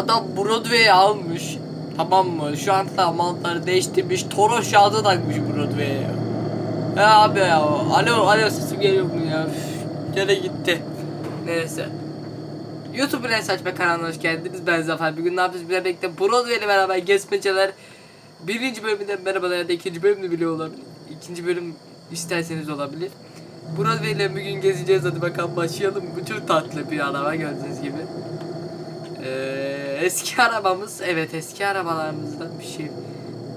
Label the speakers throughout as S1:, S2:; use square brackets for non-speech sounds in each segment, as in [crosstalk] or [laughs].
S1: Adam Broadway'i almış. Tamam mı? Şu an tamamları değiştirmiş. Toro şahı takmış Broadway'e ya. Abi ya. Alo alo sesim geliyor mu ya? Üf, Gene gitti. Neyse. YouTube'un en saçma kanalına hoş geldiniz. Ben Zafer. Bugün ne yapıyoruz? Bizlerle birlikte Broadway ile beraber gezmeceler. Birinci bölümünden merhabalar ya da ikinci bölüm de bile olabilir. İkinci bölüm isterseniz olabilir. Broadway ile bugün gezeceğiz. Hadi bakalım başlayalım. Bu çok tatlı bir araba gördüğünüz gibi. Ee, eski arabamız. Evet eski arabalarımızdan bir şey.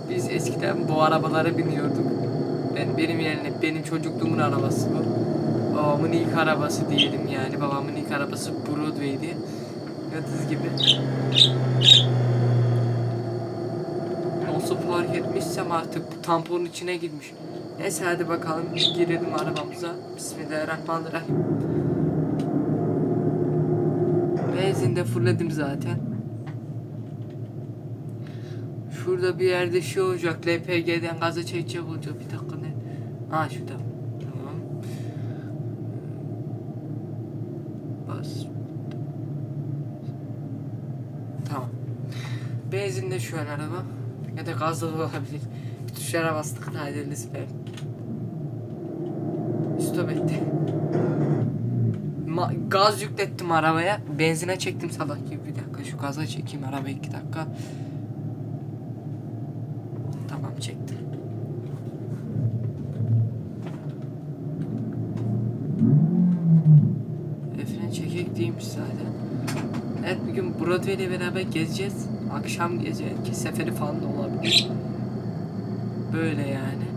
S1: Biz eskiden bu arabalara biniyorduk. Ben benim yerine benim çocukluğumun arabası bu. Babamın ilk arabası diyelim yani. Babamın ilk arabası Broadway'di. Gördüğünüz gibi. Nasıl fark etmişsem artık bu tamponun içine girmiş. Neyse hadi bakalım girelim arabamıza. Bismillahirrahmanirrahim. Benzin de fullledim zaten. Şurada bir yerde şey olacak. LPG'den gaza çekecek olacak. Bir dakika ne? Ha şurada. Tamam. Bas. Tamam. Benzin de şu an araba. Ya da gazlı olabilir. Tuşlara bastık da ederiz be. Stop etti. Ma- gaz yüklettim arabaya. Benzine çektim salak gibi. Bir dakika şu gaza çekeyim arabayı iki dakika. Çektim. Efren çekek değilmiş zaten. Evet bugün Broadway ile beraber gezeceğiz. Akşam gece ki seferi falan da olabilir. Böyle yani.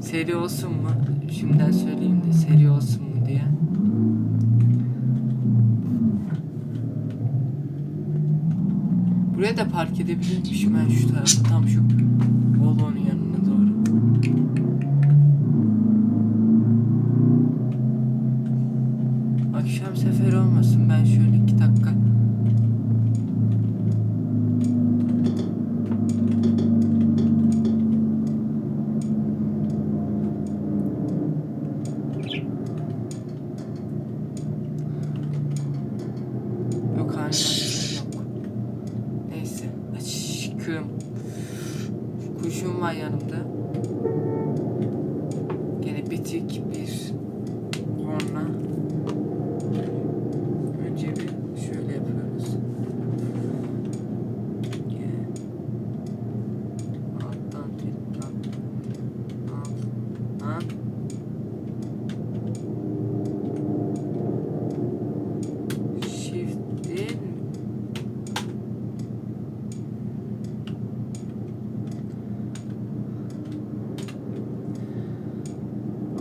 S1: Seri olsun mu? Şimdiden söyleyeyim de seri olsun mu diye. Da park edebilirmişim ben şu tarafa tam şu Volvo'nun yanına aşkım. Kuşum var yanımda. Gene bitik bir korna. Önce bir şöyle yapıyoruz. Gel. Alttan tekrar. Alt. Ha. Shift değil mi?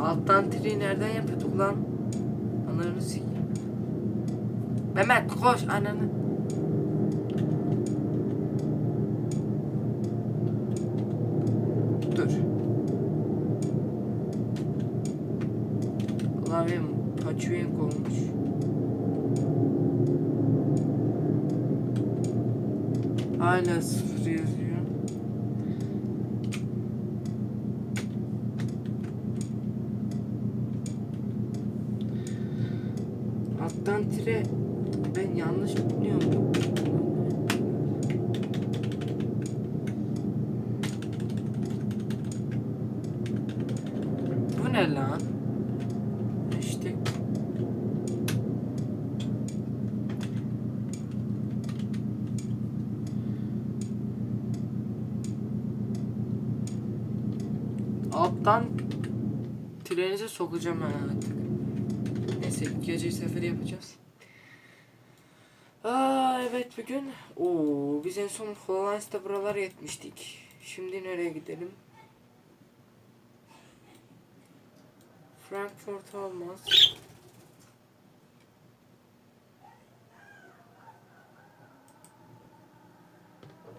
S1: Alttan tri nereden yapıyorduk lan? Ananı sikeyim. Mehmet koş ananı. Dur. Klavyem paçuyenk olmuş. Hala sıfır yazıyor. Alttan tire ben yanlış mı biliyorum? Ne lan? İşte alttan trenize sokacağım ben artık. Neyse gece seferi yapacağız. Aa evet bugün. Oo biz en son Florence'da buralara yetmiştik. Şimdi nereye gidelim? Frankfurt olmaz.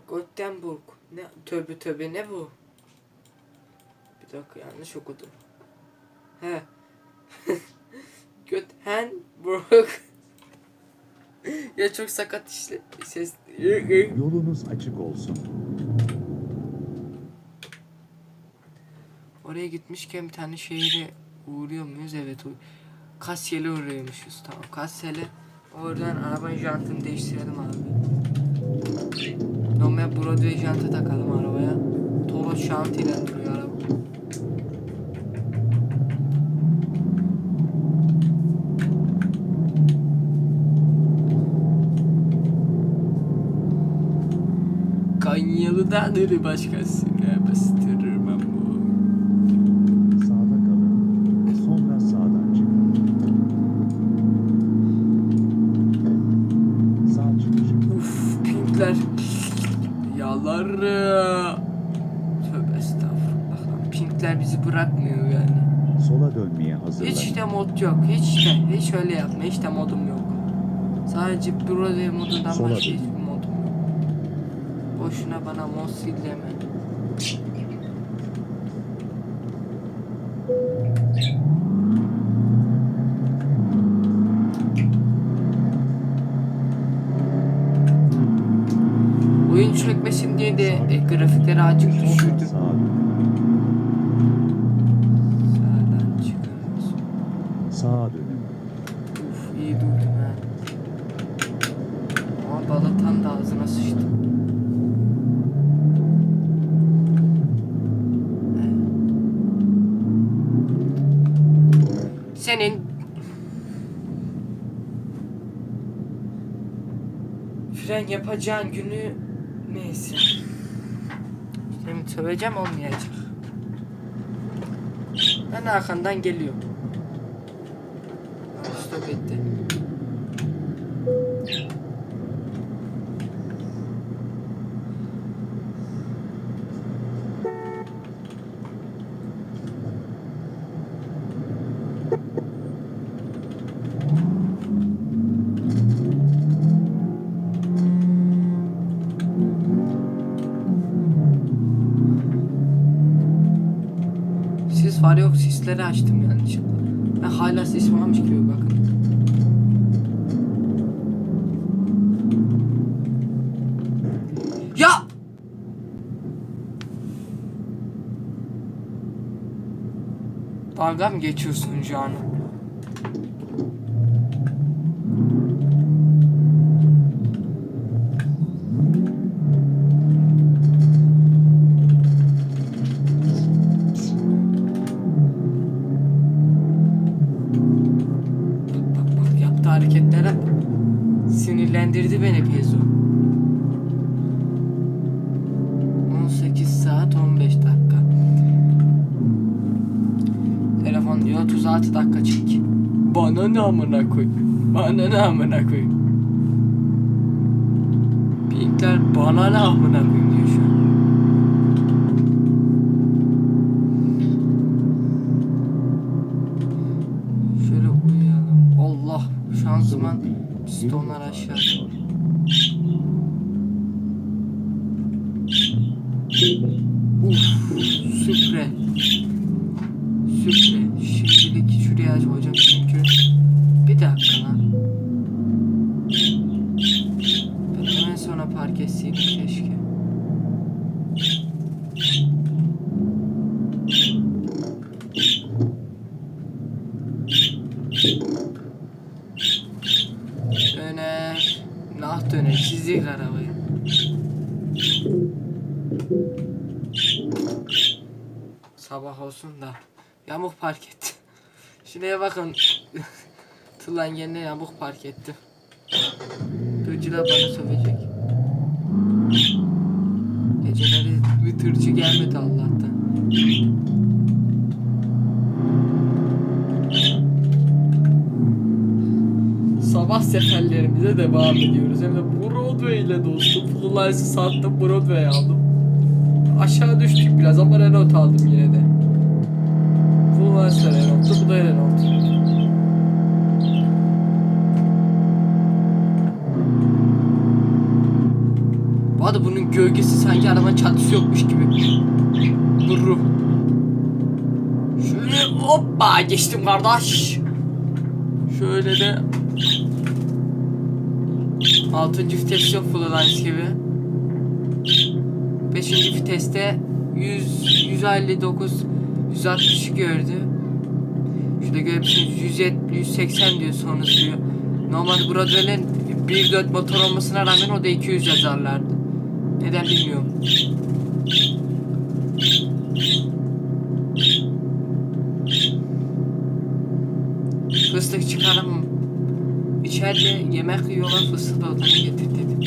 S1: Gothenburg. Ne tövbe tövbe ne bu? Bir dakika yanlış okudum. He. [laughs] Gothenburg. [laughs] ya çok sakat işte ses.
S2: Yolunuz açık olsun.
S1: Oraya gitmişken bir tane şehire uğruyor muyuz? Evet. Kasyel'e uğruyormuşuz. Tamam Kasyel'e Oradan arabanın jantını değiştirelim abi. Normal Broadway jantı takalım arabaya. Toros jantıyla duruyor araba. Kanyalı'dan iri başkasına bastırırım ben
S2: hazırlanın.
S1: Hiç de mod yok. Hiç de. Hiç öyle yapma. Hiç de modum yok. Sadece Broadway modundan
S2: Sola
S1: başka hiçbir modum yok. Boşuna bana mod sil deme. Oyun çökmesin diye de e, grafikleri
S2: Sonra
S1: düşürdüm.
S2: sağa dönün.
S1: Sağdan çıkıyoruz.
S2: Sağa dönün.
S1: Uf iyi durdum ha. Ama balatan da ağzına sıçtı. Senin fren yapacağın günü neyse. Seni söveceğim olmayacak. Ben arkandan geliyorum. Stop etti. Sis sisleri açtım yanlışlıkla. Ben hala sis varmış gibi bakın. Ya! Dalga mı geçiyorsun canım? Ne amına koy? Bana ne amına koy? Pinkler bana ne amına koy diyor şu an. Şöyle uyuyalım. Allah şanzıman pistonlar aşağıda. Döner. Nah döner. Çizik arabayı. Sabah olsun da yamuk park etti. Şuraya bakın. [laughs] Tırlan yerine yamuk park etti. Tırcılar bana sövecek. Geceleri bir tırcı gelmedi Allah'tan. Sabah seferlerimize devam ediyoruz. Hem de Broadway ile dostum. Full Life'ı sattım Broadway aldım. Aşağı düştük biraz ama Renault aldım yine de. Bu varsa Renault'tu, bu da Renault. Bu arada bunun gölgesi sanki arabanın çatısı yokmuş gibi. Burru. Şöyle hoppa geçtim kardeş. Şöyle de Altıncı vites yok full lines gibi. Beşinci viteste 100, 159, 160 gördü. Şurada görebilirsiniz 170, 180 diyor sonrası diyor. Normalde Broadway'in 1.4 motor olmasına rağmen o da 200 yazarlardı. Neden bilmiyorum. Fıstık çıkarım. İçeride yemek yiyorlar fıstık da odana getir dedim.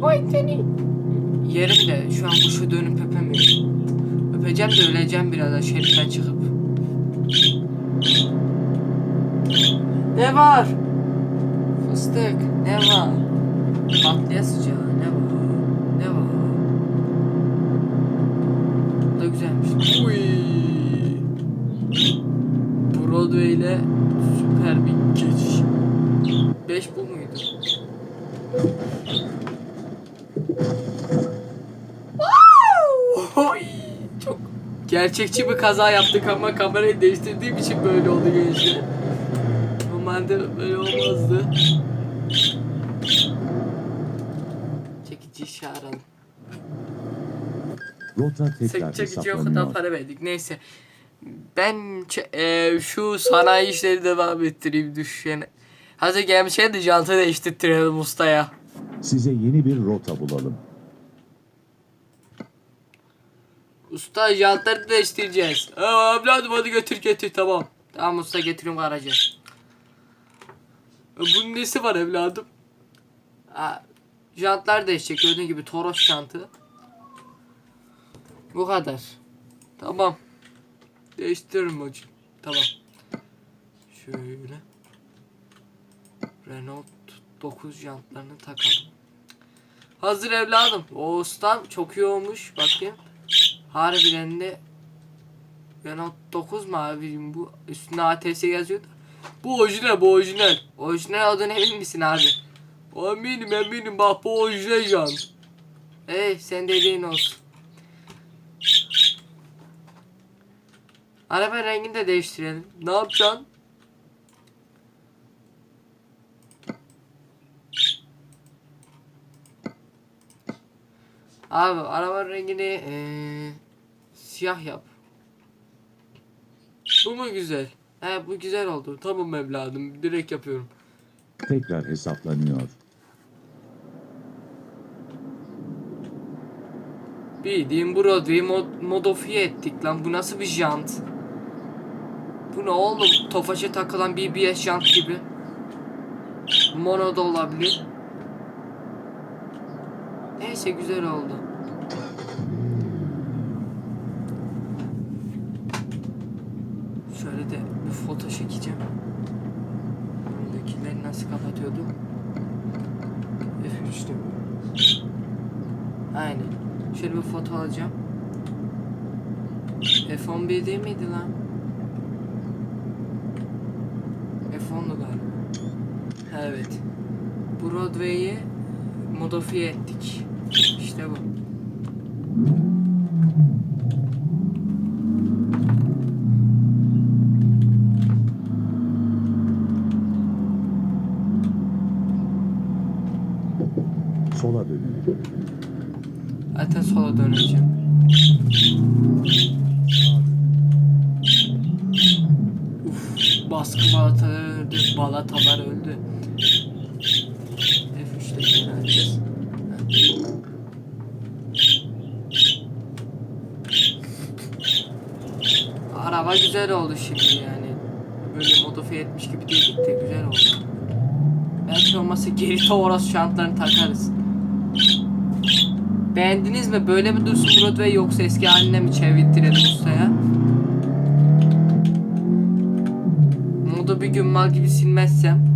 S1: Vay seni. Yerim de şu an kuşu dönüp öpemiyorum. Öpeceğim de öleceğim birazdan şeriften çıkıp. Ne var? Fıstık ne var? Tatlıya sıcağı ne var? Ne var? Bu da güzelmiş. Uy. Broadway ile süper bir geçiş. 5 bu muydu? Oy! Çok gerçekçi bir kaza yaptık ama kamerayı değiştirdiğim için böyle oldu gençler. Normalde böyle olmazdı. Çekici çağıralım.
S2: Rota tekrar
S1: Çek, çekici o kadar para verdik. Neyse. Ben e, şu sanayi işleri devam ettireyim düşüşene. Hazır gelmişken de jantı değiştirtirelim ustaya.
S2: Size yeni bir rota bulalım.
S1: Usta jantları değiştireceğiz. Aa, evladım hadi götür götür tamam. Tamam usta getiriyorum garajı. E, Bunun nesi var evladım? Ha, jantlar değişecek gördüğün gibi Toros jantı. Bu kadar. Tamam. Değiştiririm hocam. Tamam. Şöyle. Renault 9 jantlarını takalım. Hazır evladım. O ustam çok iyi olmuş. Bakayım. Harbiden de Renault 9 mu abicim bu? Üstünde ATS yazıyordu. Bu orijinal bu orijinal. Orijinal olduğuna emin misin abi? Eminim eminim bak bu orijinal jant. Ey sen dediğin olsun. Araba rengini de değiştirelim. Ne yapacaksın? Abi araba rengini eee, siyah yap. Bu mu güzel? He bu güzel oldu. Tamam evladım. Direkt yapıyorum.
S2: Tekrar hesaplanıyor.
S1: Bildiğin Broadway'i mod modifiye ettik lan. Bu nasıl bir jant? Bu ne oğlum? Tofaşa takılan BBS jant gibi. Mono da olabilir. Neyse güzel oldu. Şöyle de bir foto çekeceğim. Buradakileri nasıl kapatıyordu? F3'tü. Aynen. Şöyle bir foto alacağım. F11 değil miydi lan? F10'du galiba. Evet. Broadway'i modifiye ettik. İşte bu.
S2: Sola dönün.
S1: Zaten sola döneceğim. Uf, baskı balatalar öldü. Balatalar öldü. F3'te yine açacağız. Araba güzel oldu şimdi yani. Böyle modifiye etmiş gibi değildik de güzel oldu. Belki Toros şantlarını takarız. Beğendiniz mi? Böyle mi dursun Broadway yoksa eski haline mi çevirttirelim ustaya? Modu bir gün mal gibi silmezsem.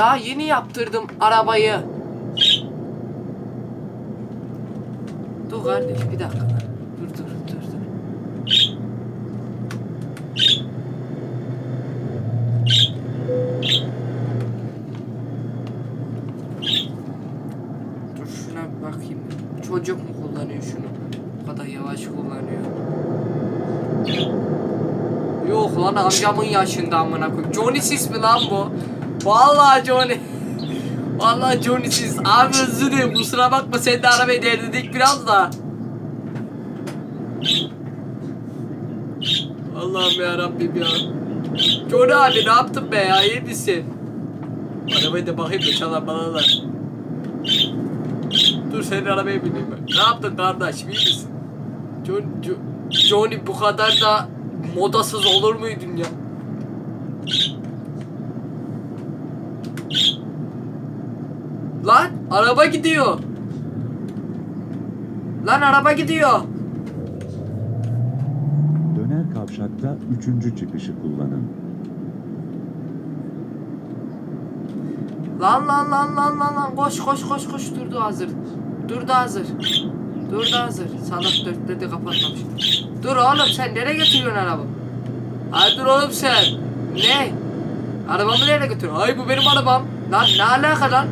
S1: Daha yeni yaptırdım arabayı. Dur kardeş bir dakika. Dur dur dur dur. Dur şuna bir bakayım. Çocuk mu kullanıyor şunu? Bu kadar yavaş kullanıyor. Yok lan amcamın yaşında amına koyayım. Johnny Sis mi lan bu? Vallahi Johnny. Vallahi Johnny Sis. Abi özür dilerim kusura bakma sen de arabayı derledik biraz da. Allah'ım ya Rabbim ya. Johnny abi ne yaptın be ya iyi misin? Arabayı da bakayım da çalan bana da. Dur senin arabaya bineyim ben. Ne yaptın kardeş iyi misin? John, Jo- Johnny bu kadar da modasız olur muydun ya? Lan araba gidiyor. Lan araba gidiyor.
S2: Döner kavşakta üçüncü çıkışı kullanın.
S1: Lan lan lan lan lan lan koş koş koş koş durdu hazır. Durdu hazır. Durdu hazır. Salak dörtleri de kapatmamış. Dur oğlum sen nereye götürüyorsun arabamı? Ay dur oğlum sen. Ne? Arabamı nereye götürüyorsun? Ay bu benim arabam. Lan ne alaka lan?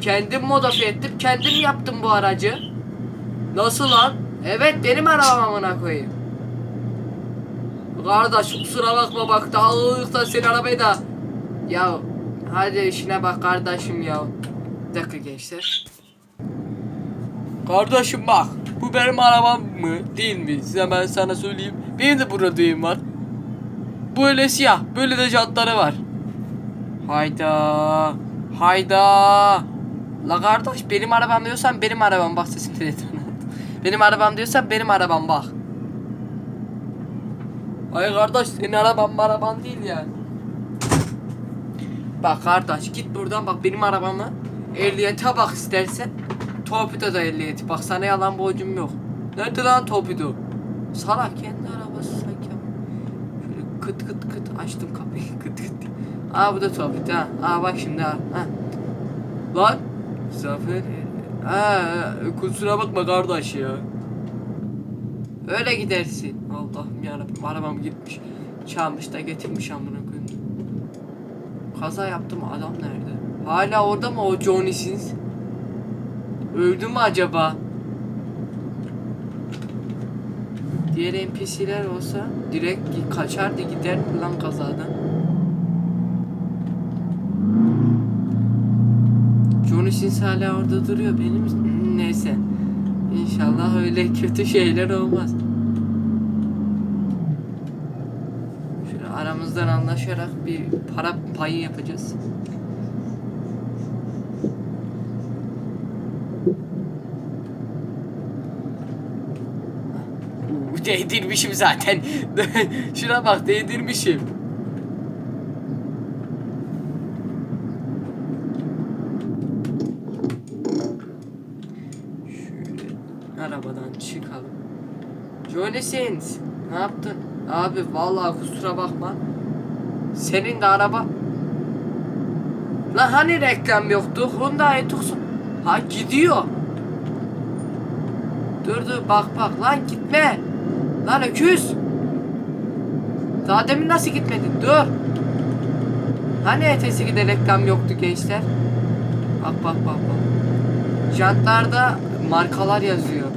S1: Kendim modifiye ettim. Kendim yaptım bu aracı. Nasıl lan? Evet benim arabam amına koyayım. Kardeş kusura bakma bak daha ılıkta senin arabayı da. Ya hadi işine bak kardeşim ya. Bir dakika gençler. Kardeşim bak. Bu benim arabam mı? Değil mi? Size ben sana söyleyeyim. Benim de burada düğüm var. Böyle siyah. Böyle de jantları var. Hayda. Hayda. La kardeş benim arabam diyorsan benim arabam bak sesim telefonu. [laughs] benim arabam diyorsan benim arabam bak. Ay kardeş senin araban araban değil yani. Bak kardeş git buradan bak benim arabamı ehliyete bak istersen. Torpido da ehliyeti bak sana yalan borcum yok. Nerede lan torpido? Salak kendi arabası sanki. Şöyle kıt kıt kıt açtım kapıyı [laughs] kıt kıt. Aa bu da torpido ha. Aa bak şimdi ha. ha. Lan Zafer. Ha, kusura bakma kardeş ya. Öyle gidersin. Allah'ım yarabbim arabam gitmiş. Çalmış da getirmiş amına koyayım. Kaza yaptım adam nerede? Hala orada mı o Johnny? Öldü mü acaba? Diğer NPC'ler olsa direkt kaçardı gider lan kazadan. Sins hala orada duruyor benim neyse. İnşallah öyle kötü şeyler olmaz. Şöyle aramızdan anlaşarak bir para payı yapacağız. Değdirmişim zaten. [laughs] Şuna bak değdirmişim. Şöyle arabadan çıkalım. Johnny Sins, ne yaptın? Abi vallahi kusura bakma. Senin de araba. Lan hani reklam yoktu? Hyundai Tucson. Ha gidiyor. Dur dur bak bak lan gitme. Lan öküz. Daha demin nasıl gitmedin? Dur. Hani ertesi gide reklam yoktu gençler? Bak bak bak bak. Jantlarda markalar yazıyor.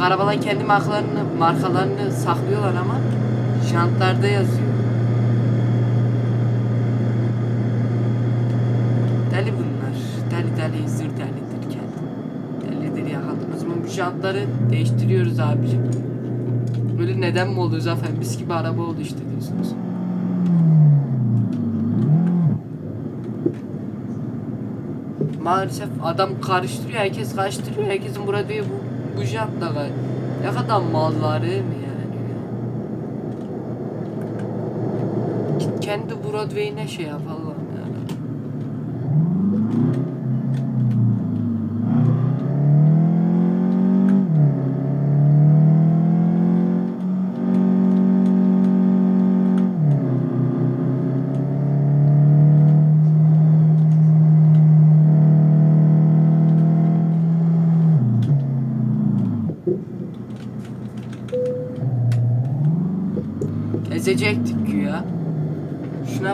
S1: Bak kendi markalarını markalarını saklıyorlar ama jantlarda yazıyor. Deli bunlar. Deli deli zır delidir kendi. Delidir yakalım. O zaman bu jantları değiştiriyoruz abicim. Böyle neden mi oluyor zaten? Mis gibi araba oldu işte diyorsunuz. Maalesef adam karıştırıyor, herkes karıştırıyor. Herkesin burada diyor bu, bu jantla gay. Ne kadar malları mi yani? Git kendi Broadway'ine şey yap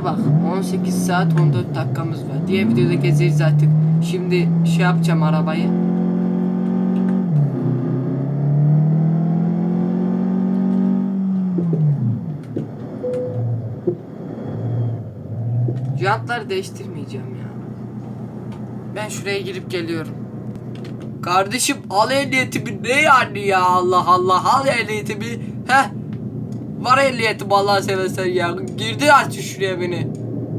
S1: bak 18 saat 14 dakikamız var. Diğer videoda gezeriz artık. Şimdi şey yapacağım arabayı. Jantları değiştirmeyeceğim ya. Ben şuraya girip geliyorum. Kardeşim al ehliyetimi ne yani ya Allah Allah al ehliyetimi. Heh Var ehliyetim Allah seversen ya. Girdi artık şuraya beni.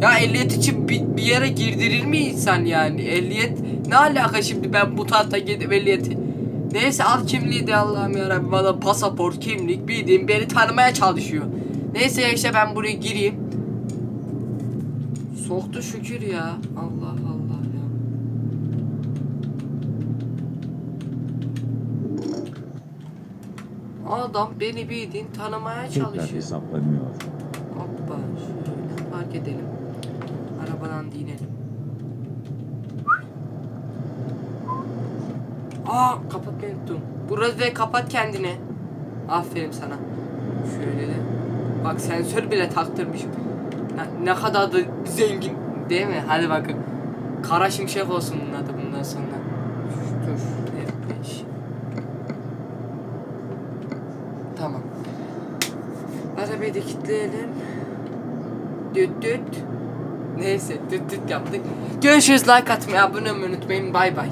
S1: Ya ehliyet için bir, bir yere girdirir mi insan yani? Ehliyet ne alaka şimdi ben bu tahta gidip ehliyeti. Neyse al kimliği de Allah'ım yarabbim bana pasaport kimlik bildiğin beni tanımaya çalışıyor. Neyse işte ben buraya gireyim. Soktu şükür ya. Allah Allah ya. Adam beni bildiğin tanımaya
S2: Tekrar
S1: çalışıyor.
S2: hesaplanıyor.
S1: Hoppa şöyle park edelim. Arabadan inelim. Aa kapatmayı unuttum. Burası ve kapat kendini. Aferin sana. Şöyle de. Bak sensör bile taktırmışım. Ne, ne kadar da zengin değil mi? Hadi bakın. Kara şimşek olsun bunun adı bundan sonra. Dur. F5. Tamam. Da kilitleyelim. Düt düt. Neyse düt düt yaptık. Görüşürüz like atmayı abone olmayı unutmayın. Bay bay.